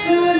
কৃষ্ণ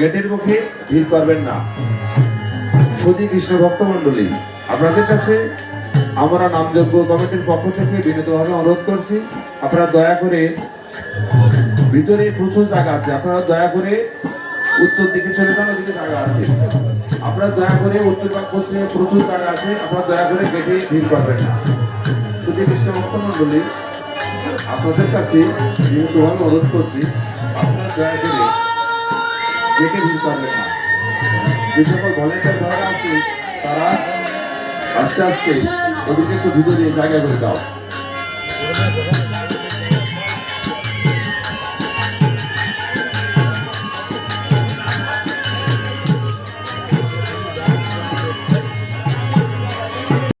গেটের মুখে ভিড় করবেন না। সুধী কৃষ্ণ ভক্ত মন্ডলী আপনাদের কাছে আমরা নামযোগ্য কমিটির পক্ষ থেকে বিনীতভাবে অনুরোধ করছি, আপনারা দয়া করে ভিতরে প্রচুর জায়গা আছে। আপনারা দয়া করে উত্তর দিকে চলে যান, ওদিকে জায়গা আছে। আপনারা দয়া করে উত্তর পাক পশ্চিমে প্রচুর জায়গা আছে, আপনারা দয়া করে গেটে ভিড় করবেন না। সুধী কৃষ্ণ মন্ডলী আপনাদের কাছে বিনীতভাবে অনুরোধ করছি, আপনারা দয়া করে গেটে ভিড় করবেন না। যে সকল ভলেন্টিয়ার যারা আছে, তারা আস্তে আস্তে ওদেরকে একটু ভিতরে জায়গা করে দাও।